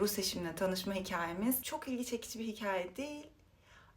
Rus eşimle tanışma hikayemiz çok ilgi çekici bir hikaye değil.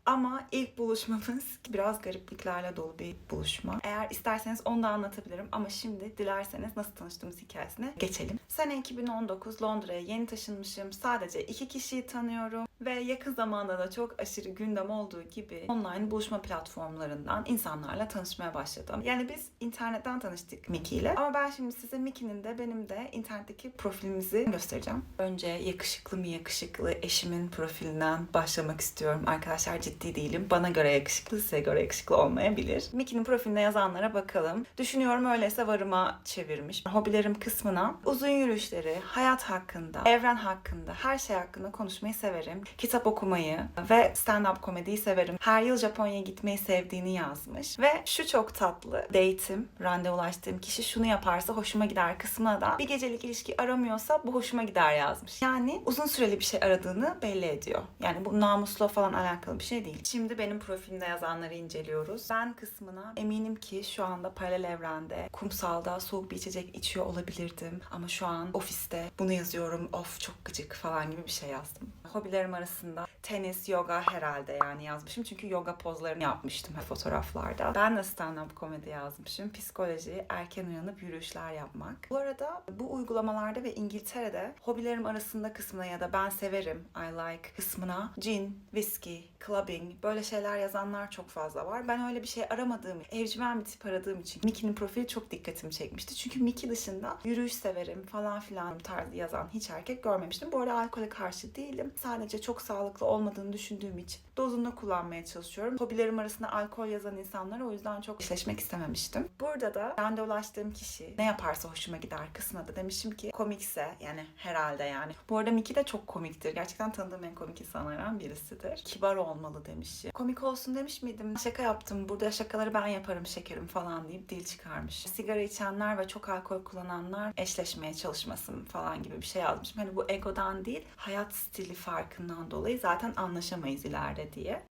Ama ilk buluşmamız biraz garipliklerle dolu bir buluşma. Eğer isterseniz onu da anlatabilirim ama şimdi dilerseniz nasıl tanıştığımız hikayesine geçelim. Sene 2019 Londra'ya yeni taşınmışım. Sadece iki kişiyi tanıyorum ve yakın zamanda da çok aşırı gündem olduğu gibi online buluşma platformlarından insanlarla tanışmaya başladım. Yani biz internetten tanıştık Miki ile ama ben şimdi size Miki'nin de benim de internetteki profilimizi göstereceğim. Önce yakışıklı mı yakışıklı eşimin profilinden başlamak istiyorum. Arkadaşlar ciddi değilim. Bana göre yakışıklı, size göre yakışıklı olmayabilir. Miki'nin profiline yazanlara bakalım. Düşünüyorum öyleyse varıma çevirmiş. Hobilerim kısmına uzun yürüyüşleri, hayat hakkında, evren hakkında, her şey hakkında konuşmayı severim. Kitap okumayı ve stand-up komediyi severim. Her yıl Japonya'ya gitmeyi sevdiğini yazmış. Ve şu çok tatlı. Date'im, randevulaştığım kişi şunu yaparsa hoşuma gider kısmına da bir gecelik ilişki aramıyorsa bu hoşuma gider yazmış. Yani uzun süreli bir şey aradığını belli ediyor. Yani bu namusla falan alakalı bir şey değil. Şimdi benim profilimde yazanları inceliyoruz. Ben kısmına eminim ki şu anda paralel evrende kumsalda soğuk bir içecek içiyor olabilirdim. Ama şu an ofiste bunu yazıyorum. Of çok gıcık falan gibi bir şey yazdım. Hobilerim arasında tenis, yoga herhalde yani yazmışım. Çünkü yoga pozlarını yapmıştım fotoğraflarda. Ben de stand-up komedi yazmışım. Psikoloji, erken uyanıp yürüyüşler yapmak. Bu arada bu uygulamalarda ve İngiltere'de hobilerim arasında kısmına ya da ben severim, I like kısmına gin, whiskey, clubbing böyle şeyler yazanlar çok fazla var. Ben öyle bir şey aramadığım, evcimen bir tip aradığım için Mickey'nin profili çok dikkatimi çekmişti. Çünkü Mickey dışında yürüyüş severim falan filan tarzı yazan hiç erkek görmemiştim. Bu arada alkole karşı değilim. Sadece çok sağlıklı olmadığını düşündüğüm için dozunda kullanmaya çalışıyorum. Hobilerim arasında alkol yazan insanlara o yüzden çok eşleşmek istememiştim. Burada da randevulaştığım kişi ne yaparsa hoşuma gider kısmına da demişim ki komikse yani herhalde yani. Bu arada Mickey de çok komiktir. Gerçekten tanıdığım en komik insanlardan birisidir. Kibar olmalı demişim. Komik olsun demiş miydim? Şaka yaptım. Burada şakaları ben yaparım şekerim falan deyip dil çıkarmış. Sigara içenler ve çok alkol kullananlar eşleşmeye çalışmasın falan gibi bir şey yazmışım. Hani bu egodan değil hayat stili farkından dolayı zaten anlaşamayız ileride diye.